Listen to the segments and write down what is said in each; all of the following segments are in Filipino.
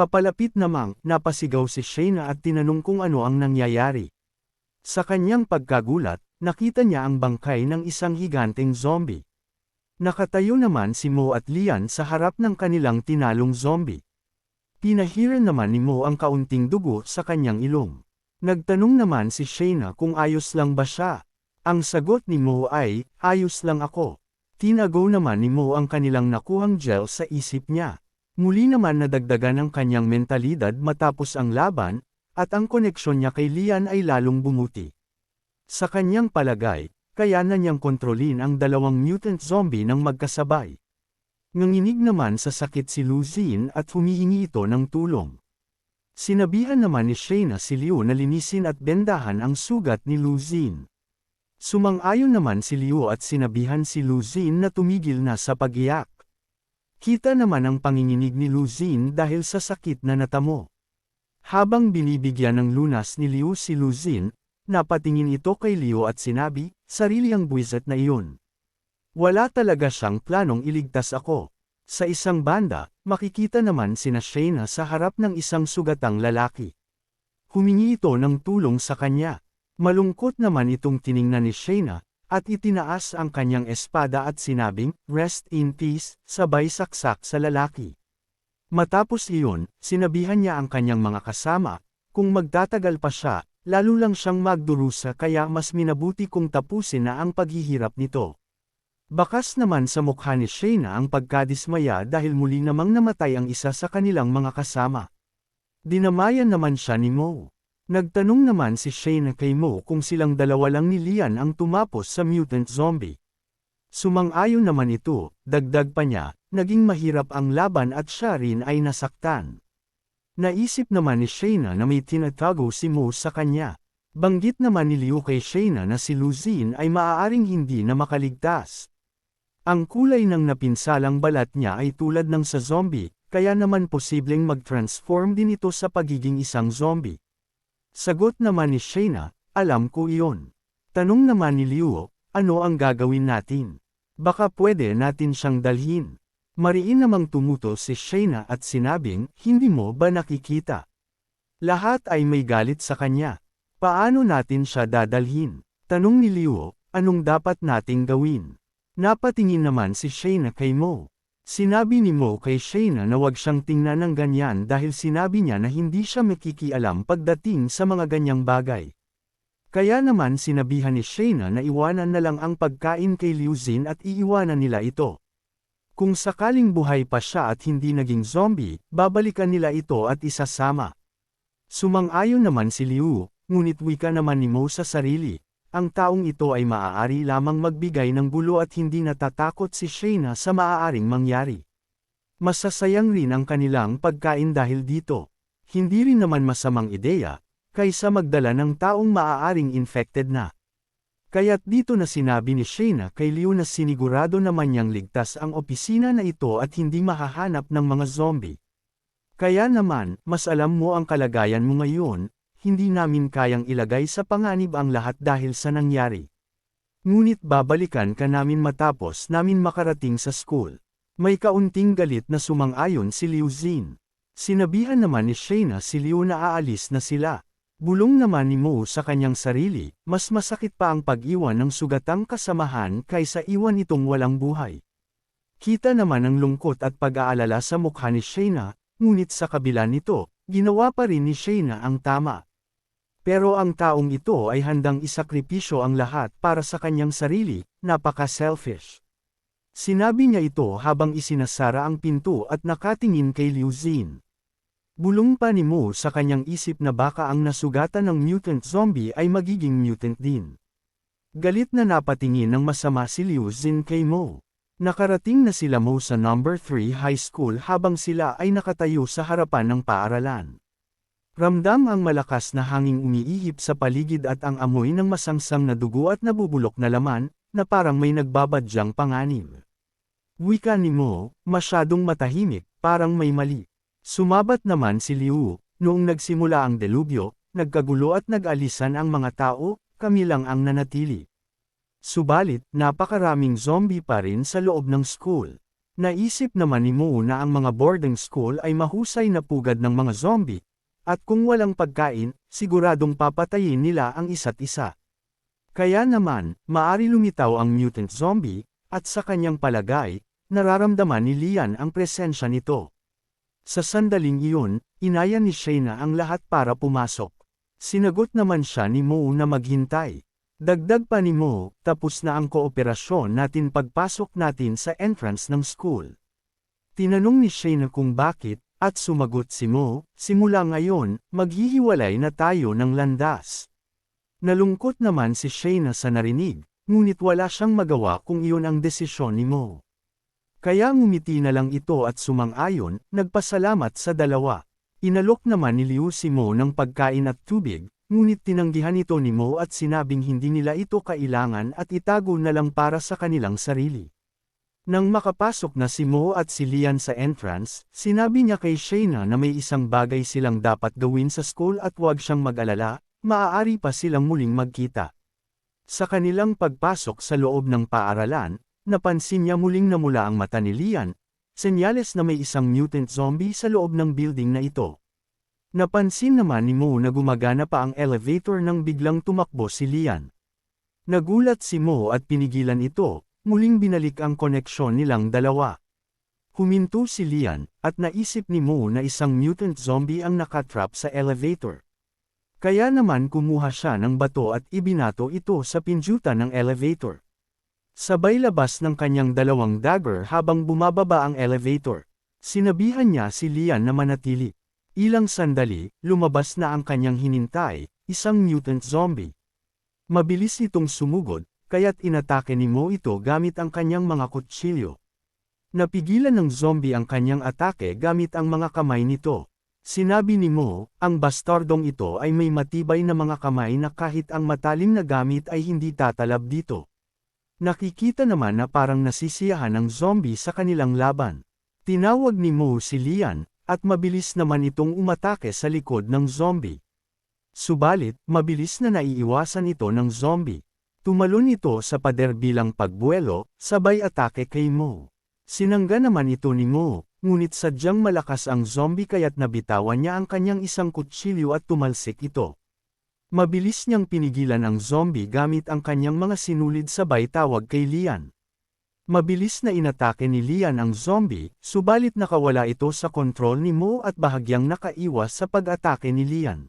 Papalapit namang, napasigaw si Shayna at tinanong kung ano ang nangyayari. Sa kanyang pagkagulat, nakita niya ang bangkay ng isang higanteng zombie. Nakatayo naman si Mo at Lian sa harap ng kanilang tinalong zombie. Pinahiran naman ni Mo ang kaunting dugo sa kanyang ilong. Nagtanong naman si Shayna kung ayos lang ba siya. Ang sagot ni Mo ay, ayos lang ako. Tinago naman ni Mo ang kanilang nakuhang gel sa isip niya. Muli naman nadagdagan ang kanyang mentalidad matapos ang laban, at ang koneksyon niya kay Lian ay lalong bumuti. Sa kanyang palagay, kaya na niyang kontrolin ang dalawang mutant zombie ng magkasabay. Nanginig naman sa sakit si Luzin at humihingi ito ng tulong. Sinabihan naman ni Shayna si Liu na linisin at bendahan ang sugat ni Luzin. Sumang-ayon naman si Liu at sinabihan si Luzin na tumigil na sa pagiyak. Kita naman ang panginginig ni Luzin dahil sa sakit na natamo. Habang binibigyan ng lunas ni Liu si Luzin, napatingin ito kay Liu at sinabi, sarili ang buwisit na iyon. Wala talaga siyang planong iligtas ako. Sa isang banda, makikita naman sina Shayna sa harap ng isang sugatang lalaki. Humingi ito ng tulong sa kanya. Malungkot naman itong tiningnan ni Shayna, at itinaas ang kanyang espada at sinabing, Rest in peace, sabay saksak sa lalaki. Matapos iyon, sinabihan niya ang kanyang mga kasama, kung magtatagal pa siya, lalo lang siyang magdurusa kaya mas minabuti kung tapusin na ang paghihirap nito. Bakas naman sa mukha ni Shayna ang pagkadismaya dahil muli namang namatay ang isa sa kanilang mga kasama. Dinamayan naman siya ni Mo. Nagtanong naman si Shayna kay Mo kung silang dalawa lang ni Lian ang tumapos sa mutant zombie. Sumang-ayon naman ito, dagdag pa niya, naging mahirap ang laban at siya rin ay nasaktan. Naisip naman ni Shayna na may tinatago si Mo sa kanya. Banggit naman ni Liu kay Shayna na si Luzin ay maaaring hindi na makaligtas. Ang kulay ng napinsalang balat niya ay tulad ng sa zombie, kaya naman posibleng mag-transform din ito sa pagiging isang zombie. Sagot naman ni Shayna, alam ko iyon. Tanong naman ni Liu, ano ang gagawin natin? Baka pwede natin siyang dalhin. Mariin namang tumuto si Shayna at sinabing, hindi mo ba nakikita? Lahat ay may galit sa kanya. Paano natin siya dadalhin? Tanong ni Liu, anong dapat nating gawin? Napatingin naman si Shayna kay Mo. Sinabi ni Mo kay Shayna na wag siyang tingnan ng ganyan dahil sinabi niya na hindi siya makikialam pagdating sa mga ganyang bagay. Kaya naman sinabihan ni Shayna na iwanan na lang ang pagkain kay Liu Zin at iiwanan nila ito. Kung sakaling buhay pa siya at hindi naging zombie, babalikan nila ito at isasama. Sumang-ayon naman si Liu, ngunit wika naman ni Mo sa sarili, ang taong ito ay maaari lamang magbigay ng gulo at hindi natatakot si Shayna sa maaaring mangyari. Masasayang rin ang kanilang pagkain dahil dito. Hindi rin naman masamang ideya, kaysa magdala ng taong maaaring infected na. Kaya't dito na sinabi ni Shayna kay Liu na sinigurado naman niyang ligtas ang opisina na ito at hindi mahahanap ng mga zombie. Kaya naman, mas alam mo ang kalagayan mo ngayon, hindi namin kayang ilagay sa panganib ang lahat dahil sa nangyari. Ngunit babalikan ka namin matapos namin makarating sa school. May kaunting galit na sumang-ayon si Liu Zin. Sinabihan naman ni Shayna si Liu na aalis na sila. Bulong naman ni Mo sa kanyang sarili, mas masakit pa ang pag-iwan ng sugatang kasamahan kaysa iwan itong walang buhay. Kita naman ang lungkot at pag-aalala sa mukha ni Shayna, ngunit sa kabila nito, ginawa pa rin ni Shayna ang tama. Pero ang taong ito ay handang isakripisyo ang lahat para sa kanyang sarili, napaka-selfish. Sinabi niya ito habang isinasara ang pinto at nakatingin kay Liu Zin. Bulong pa ni Mo sa kanyang isip na baka ang nasugatan ng mutant zombie ay magiging mutant din. Galit na napatingin ng masama si Liu Zin kay Mo. Nakarating na sila Mo sa number 3 high school habang sila ay nakatayo sa harapan ng paaralan. Ramdam ang malakas na hanging umiihip sa paligid at ang amoy ng masangsang na dugo at nabubulok na laman, na parang may nagbabadyang panganib. Wika ni Mo, masyadong matahimik, parang may mali. Sumabat naman si Liu, noong nagsimula ang delubyo, nagkagulo at nag-alisan ang mga tao, kami lang ang nanatili. Subalit, napakaraming zombie pa rin sa loob ng school. Naisip naman ni Moo na ang mga boarding school ay mahusay na pugad ng mga zombie, at kung walang pagkain, siguradong papatayin nila ang isa't isa. Kaya naman, maari lumitaw ang mutant zombie, at sa kanyang palagay, nararamdaman ni Lian ang presensya nito. Sa sandaling iyon, inaya ni Shayna ang lahat para pumasok. Sinagot naman siya ni Mo na maghintay. Dagdag pa ni Mo, tapos na ang kooperasyon natin pagpasok natin sa entrance ng school. Tinanong ni Shayna kung bakit, at sumagot si Mo, simula ngayon, maghihiwalay na tayo ng landas. Nalungkot naman si Shayna sa narinig, ngunit wala siyang magawa kung iyon ang desisyon ni Mo. Kaya ngumiti na lang ito at sumang-ayon, nagpasalamat sa dalawa. Inalok naman ni Liu si Mo ng pagkain at tubig, ngunit tinanggihan ito ni Mo at sinabing hindi nila ito kailangan at itago na lang para sa kanilang sarili. Nang makapasok na si Mo at si Lian sa entrance, sinabi niya kay Shayna na may isang bagay silang dapat gawin sa school at huwag siyang mag-alala, maaari pa silang muling magkita. Sa kanilang pagpasok sa loob ng paaralan, napansin niya muling namula ang mata ni Lian, senyales na may isang mutant zombie sa loob ng building na ito. Napansin naman ni Mo na gumagana pa ang elevator nang biglang tumakbo si Lian. Nagulat si Mo at pinigilan ito, muling binalik ang koneksyon nilang dalawa. Huminto si Lian, at naisip ni Mo na isang mutant zombie ang nakatrap sa elevator. Kaya naman kumuha siya ng bato at ibinato ito sa pinjutan ng elevator. Sabay labas ng kanyang dalawang dagger habang bumababa ang elevator. Sinabihan niya si Lian na manatili. Ilang sandali, lumabas na ang kanyang hinintay, isang mutant zombie. Mabilis itong sumugod, kaya't inatake ni Mo ito gamit ang kanyang mga kutsilyo. Napigilan ng zombie ang kanyang atake gamit ang mga kamay nito. Sinabi ni Mo, ang bastardong ito ay may matibay na mga kamay na kahit ang matalim na gamit ay hindi tatalab dito. Nakikita naman na parang nasisiyahan ang zombie sa kanilang laban. Tinawag ni Mo si Lian, at mabilis naman itong umatake sa likod ng zombie. Subalit, mabilis na naiiwasan ito ng zombie. Tumalon ito sa pader bilang pagbuelo, sabay atake kay Mo. Sinangga naman ito ni Mo, ngunit sadyang malakas ang zombie kaya't nabitawan niya ang kanyang isang kutsilyo at tumalsik ito. Mabilis niyang pinigilan ang zombie gamit ang kanyang mga sinulid sabay tawag kay Lian. Mabilis na inatake ni Lian ang zombie, subalit nakawala ito sa kontrol ni Mo at bahagyang nakaiwas sa pag-atake ni Lian.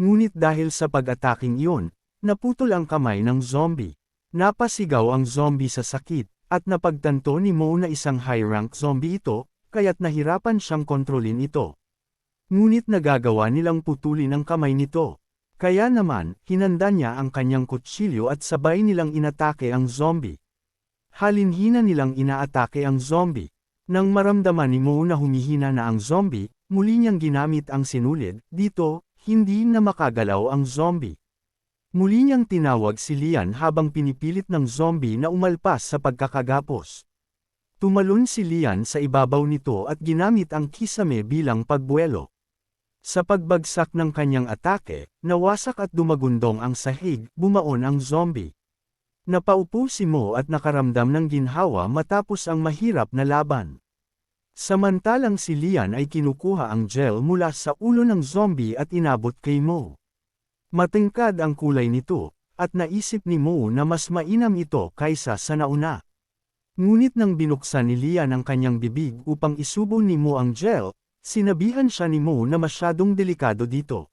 Ngunit dahil sa pag-ataking iyon, naputol ang kamay ng zombie. Napasigaw ang zombie sa sakit, at napagtanto ni Mo na isang high-rank zombie ito, kaya't nahirapan siyang kontrolin ito. Ngunit nagagawa nilang putulin ang kamay nito. Kaya naman, hinanda niya ang kanyang kutsilyo at sabay nilang inatake ang zombie. Halinhina nilang inaatake ang zombie. Nang maramdaman ni Mo na humihina na ang zombie, muli niyang ginamit ang sinulid, dito, hindi na makagalaw ang zombie. Muli niyang tinawag si Lian habang pinipilit ng zombie na umalpas sa pagkakagapos. Tumalon si Lian sa ibabaw nito at ginamit ang kisame bilang pagbuelo. Sa pagbagsak ng kanyang atake, nawasak at dumagundong ang sahig, bumaon ang zombie. Napaupo si Mo at nakaramdam ng ginhawa matapos ang mahirap na laban. Samantalang si Lian ay kinukuha ang gel mula sa ulo ng zombie at inabot kay Mo. Matingkad ang kulay nito, at naisip ni Mo na mas mainam ito kaysa sa nauna. Ngunit nang binuksan ni Lian ang kanyang bibig upang isubo ni Mo ang gel, Sinabihan siya ni Mo na masyadong delikado dito.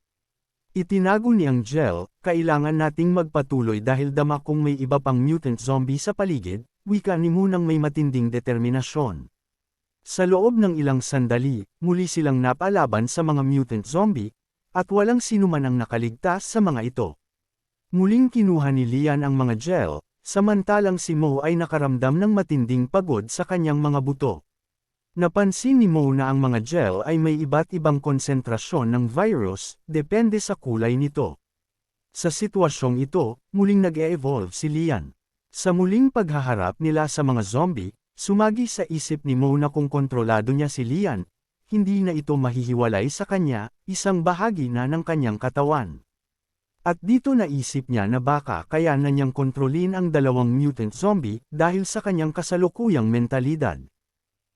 Itinago ni ang gel, kailangan nating magpatuloy dahil dama kung may iba pang mutant zombie sa paligid, wika ni Mo nang may matinding determinasyon. Sa loob ng ilang sandali, muli silang napalaban sa mga mutant zombie, at walang sinuman ang nakaligtas sa mga ito. Muling kinuha ni Lian ang mga gel, samantalang si Mo ay nakaramdam ng matinding pagod sa kanyang mga buto. Napansin ni Mo na ang mga gel ay may iba't ibang konsentrasyon ng virus, depende sa kulay nito. Sa sitwasyong ito, muling nag-e-evolve si Lian. Sa muling paghaharap nila sa mga zombie, sumagi sa isip ni Mo na kung kontrolado niya si Lian, hindi na ito mahihiwalay sa kanya, isang bahagi na ng kanyang katawan. At dito naisip niya na baka kaya na niyang kontrolin ang dalawang mutant zombie dahil sa kanyang kasalukuyang mentalidad.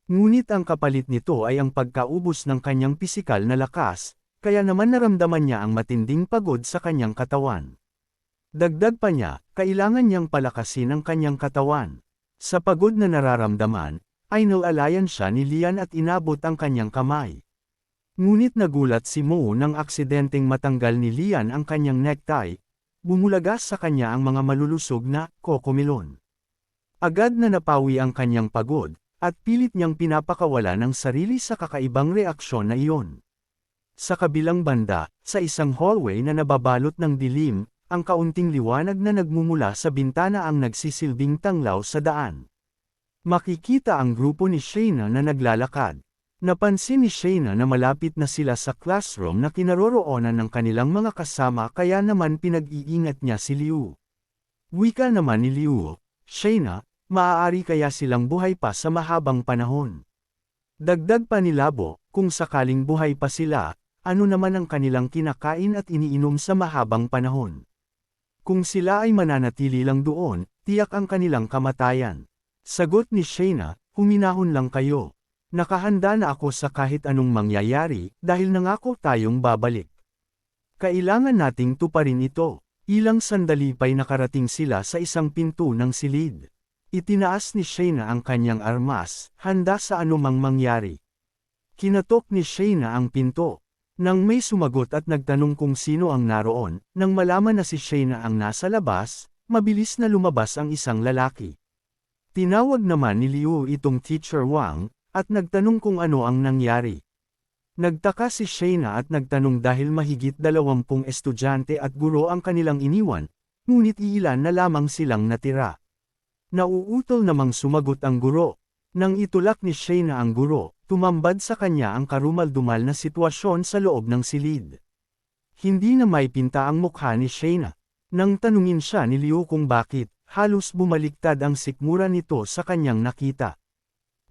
Ngunit ang kapalit nito ay ang pagkaubos ng kanyang pisikal na lakas, kaya naman naramdaman niya ang matinding pagod sa kanyang katawan. Dagdag pa niya, kailangan niyang palakasin ang kanyang katawan. Sa pagod na nararamdaman, ay nalalayan siya ni Lian at inabot ang kanyang kamay. Ngunit nagulat si Mo nang aksidenteng matanggal ni Lian ang kanyang necktie, bumulagas sa kanya ang mga malulusog na kokomilon. Agad na napawi ang kanyang pagod, at pilit niyang pinapakawala ng sarili sa kakaibang reaksyon na iyon. Sa kabilang banda, sa isang hallway na nababalot ng dilim, ang kaunting liwanag na nagmumula sa bintana ang nagsisilbing tanglaw sa daan. Makikita ang grupo ni Shayna na naglalakad. Napansin ni Shayna na malapit na sila sa classroom na kinaroroonan ng kanilang mga kasama kaya naman pinag-iingat niya si Liu. Wika naman ni Liu, Shayna, maaari kaya silang buhay pa sa mahabang panahon. Dagdag pa ni Labo, kung sakaling buhay pa sila, ano naman ang kanilang kinakain at iniinom sa mahabang panahon. Kung sila ay mananatili lang doon, tiyak ang kanilang kamatayan. Sagot ni Shayna, huminahon lang kayo. Nakahanda na ako sa kahit anong mangyayari, dahil nangako tayong babalik. Kailangan nating tuparin ito. Ilang sandali pa'y nakarating sila sa isang pinto ng silid. Itinaas ni Shayna ang kanyang armas, handa sa anumang mangyari. Kinatok ni Shayna ang pinto. Nang may sumagot at nagtanong kung sino ang naroon, nang malaman na si Shayna ang nasa labas, mabilis na lumabas ang isang lalaki. Tinawag naman ni Liu itong Teacher Wang, at nagtanong kung ano ang nangyari. Nagtaka si Shayna at nagtanong dahil mahigit dalawampung estudyante at guro ang kanilang iniwan, ngunit iilan na lamang silang natira. Nauutol namang sumagot ang guro. Nang itulak ni Shayna ang guro, tumambad sa kanya ang karumal-dumal na sitwasyon sa loob ng silid. Hindi na may pinta ang mukha ni Shayna. Nang tanungin siya ni Liu kung bakit, halos bumaliktad ang sikmura nito sa kanyang nakita.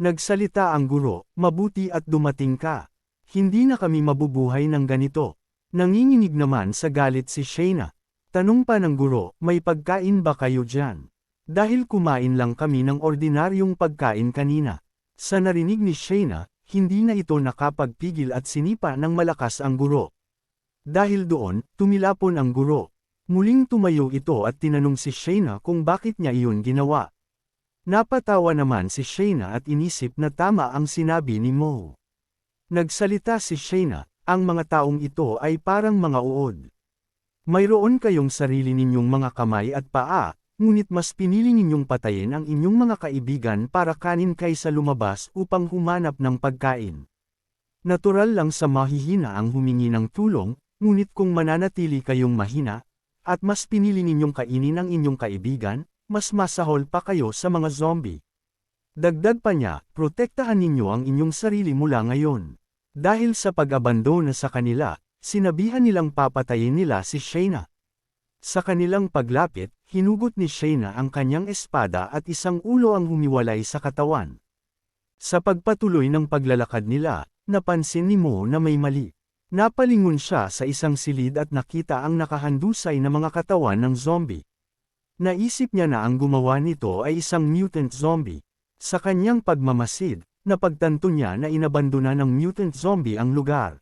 Nagsalita ang guro, mabuti at dumating ka. Hindi na kami mabubuhay ng ganito. Nanginginig naman sa galit si Shayna. Tanong pa ng guro, may pagkain ba kayo dyan? Dahil kumain lang kami ng ordinaryong pagkain kanina. Sa narinig ni Shayna, hindi na ito nakapagpigil at sinipa ng malakas ang guro. Dahil doon, tumilapon ang guro. Muling tumayo ito at tinanong si Shayna kung bakit niya iyon ginawa. Napatawa naman si Shayna at inisip na tama ang sinabi ni Mo. Nagsalita si Shayna, ang mga taong ito ay parang mga uod. Mayroon kayong sarili ninyong mga kamay at paa, ngunit mas pinili ninyong patayin ang inyong mga kaibigan para kanin kaysa lumabas upang humanap ng pagkain. Natural lang sa mahihina ang humingi ng tulong, ngunit kung mananatili kayong mahina, at mas pinili ninyong kainin ang inyong kaibigan, mas masahol pa kayo sa mga zombie. Dagdag pa niya, protektahan ninyo ang inyong sarili mula ngayon. Dahil sa pag-abandona sa kanila, sinabihan nilang papatayin nila si Shayna. Sa kanilang paglapit, hinugot ni Shayna ang kanyang espada at isang ulo ang humiwalay sa katawan. Sa pagpatuloy ng paglalakad nila, napansin ni Mo na may mali. Napalingon siya sa isang silid at nakita ang nakahandusay na mga katawan ng zombie. Naisip niya na ang gumawa nito ay isang mutant zombie. Sa kanyang pagmamasid, napagtanto niya na inabandona ng mutant zombie ang lugar.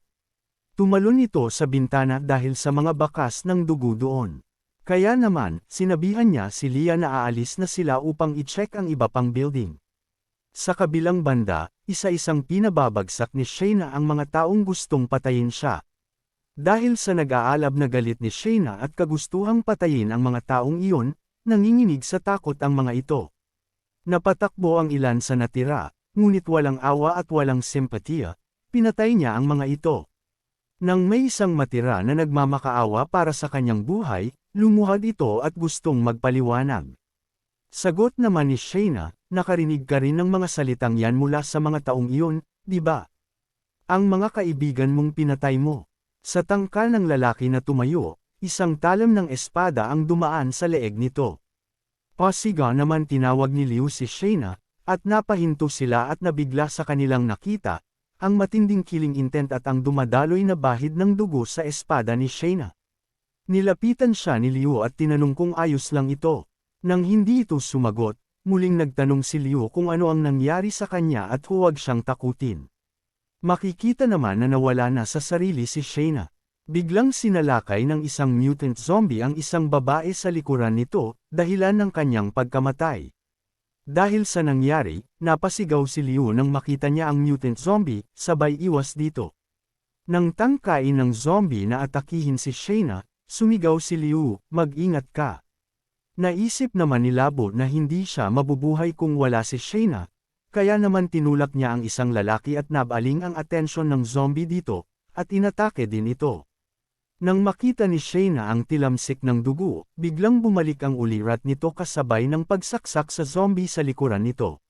Tumalon ito sa bintana dahil sa mga bakas ng dugo doon. Kaya naman, sinabihan niya si Lia na aalis na sila upang i-check ang iba pang building. Sa kabilang banda, isa-isang pinababagsak ni Shayna ang mga taong gustong patayin siya. Dahil sa nag-aalab na galit ni Shayna at kagustuhang patayin ang mga taong iyon, nanginginig sa takot ang mga ito. Napatakbo ang ilan sa natira, ngunit walang awa at walang simpatiya, pinatay niya ang mga ito. Nang may isang matira na nagmamakaawa para sa kanyang buhay, Lumuhad ito at gustong magpaliwanag. Sagot naman ni Shayna, nakarinig ka rin ng mga salitang yan mula sa mga taong iyon, di ba? Ang mga kaibigan mong pinatay mo. Sa tangkal ng lalaki na tumayo, isang talam ng espada ang dumaan sa leeg nito. Pasiga naman tinawag ni Liu si Shayna, at napahinto sila at nabigla sa kanilang nakita, ang matinding killing intent at ang dumadaloy na bahid ng dugo sa espada ni Shayna. Nilapitan siya ni Liu at tinanong kung ayos lang ito. Nang hindi ito sumagot, muling nagtanong si Liu kung ano ang nangyari sa kanya at huwag siyang takutin. Makikita naman na nawala na sa sarili si Shayna. Biglang sinalakay ng isang mutant zombie ang isang babae sa likuran nito, dahilan ng kanyang pagkamatay. Dahil sa nangyari, napasigaw si Liu nang makita niya ang mutant zombie, sabay iwas dito. Nang tangkain ng zombie na atakihin si Shayna, sumigaw si Liu, mag-ingat ka. Naisip naman ni Labo na hindi siya mabubuhay kung wala si Shayna, kaya naman tinulak niya ang isang lalaki at nabaling ang atensyon ng zombie dito, at inatake din ito. Nang makita ni Shayna ang tilamsik ng dugo, biglang bumalik ang ulirat nito kasabay ng pagsaksak sa zombie sa likuran nito.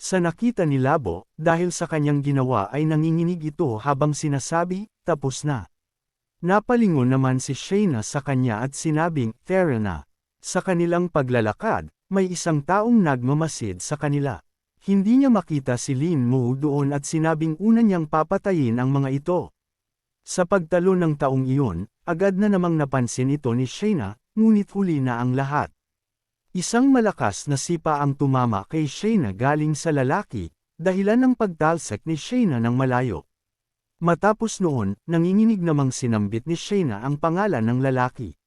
Sa nakita ni Labo, dahil sa kanyang ginawa ay nanginginig ito habang sinasabi, tapos na. Napalingon naman si Shayna sa kanya at sinabing, Tara na. Sa kanilang paglalakad, may isang taong nagmamasid sa kanila. Hindi niya makita si Lin Mo doon at sinabing una niyang papatayin ang mga ito. Sa pagtalo ng taong iyon, agad na namang napansin ito ni Shayna, ngunit huli na ang lahat. Isang malakas na sipa ang tumama kay Shayna galing sa lalaki, dahilan ng pagtalsik ni Shayna ng malayo. Matapos noon, nanginginig namang sinambit ni Shayna ang pangalan ng lalaki.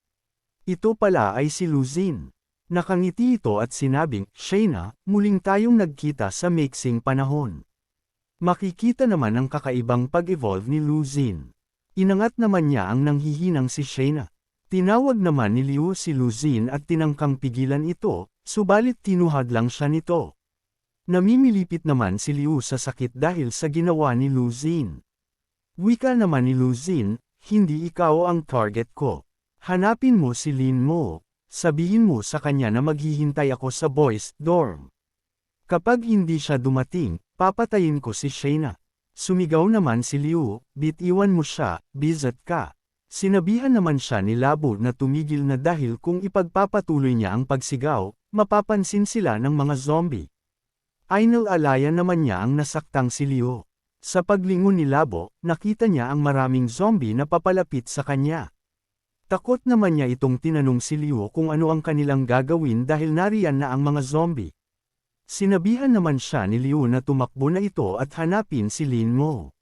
Ito pala ay si Luzin. Nakangiti ito at sinabing, Shayna, muling tayong nagkita sa mixing panahon. Makikita naman ang kakaibang pag-evolve ni Luzin. Inangat naman niya ang nanghihinang si Shayna. Tinawag naman ni Liu si Luzin at tinangkang pigilan ito, subalit tinuhad lang siya nito. Namimilipit naman si Liu sa sakit dahil sa ginawa ni Luzin. Wika naman ni Luzin, hindi ikaw ang target ko. Hanapin mo si Lin mo. Sabihin mo sa kanya na maghihintay ako sa boys' dorm. Kapag hindi siya dumating, papatayin ko si Shayna. Sumigaw naman si Liu, bitiwan mo siya, bizat ka. Sinabihan naman siya ni Labo na tumigil na dahil kung ipagpapatuloy niya ang pagsigaw, mapapansin sila ng mga zombie. Ainal alaya naman niya ang nasaktang si Liu. Sa paglingon ni Labo, nakita niya ang maraming zombie na papalapit sa kanya. Takot naman niya itong tinanong si Liu kung ano ang kanilang gagawin dahil nariyan na ang mga zombie. Sinabihan naman siya ni Liu na tumakbo na ito at hanapin si Lin Mo.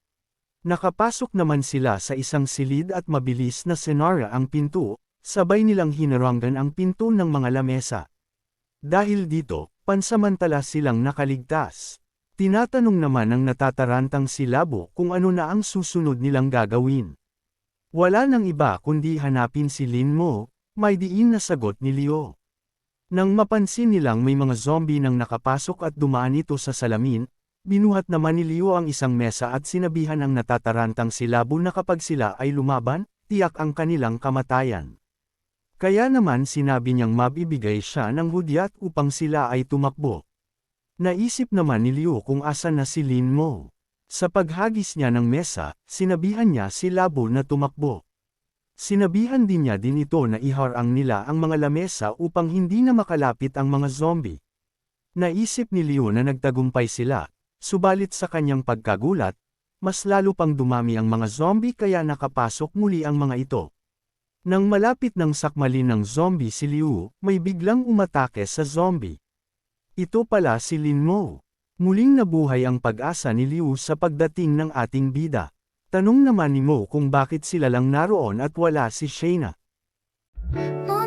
Nakapasok naman sila sa isang silid at mabilis na senara ang pinto, sabay nilang hinarangan ang pinto ng mga lamesa. Dahil dito, pansamantala silang nakaligtas. Tinatanong naman ng natatarantang si Labo kung ano na ang susunod nilang gagawin. Wala nang iba kundi hanapin si Lin Mo, may diin na sagot ni Leo. Nang mapansin nilang may mga zombie nang nakapasok at dumaan ito sa salamin, binuhat naman ni Leo ang isang mesa at sinabihan ang natatarantang si Labo na kapag sila ay lumaban, tiyak ang kanilang kamatayan. Kaya naman sinabi niyang mabibigay siya ng hudyat upang sila ay tumakbo. Naisip naman ni Leo kung asan na si Lin Mo. Sa paghagis niya ng mesa, sinabihan niya si Labo na tumakbo. Sinabihan din niya din ito na iharang nila ang mga lamesa upang hindi na makalapit ang mga zombie. Naisip ni Leo na nagtagumpay sila, subalit sa kanyang pagkagulat, mas lalo pang dumami ang mga zombie kaya nakapasok muli ang mga ito. Nang malapit ng sakmalin ng zombie si Liu, may biglang umatake sa zombie. Ito pala si Lin Mo. Muling nabuhay ang pag-asa ni Liu sa pagdating ng ating bida. Tanong naman ni Mo kung bakit sila lang naroon at wala si Shayna. Morning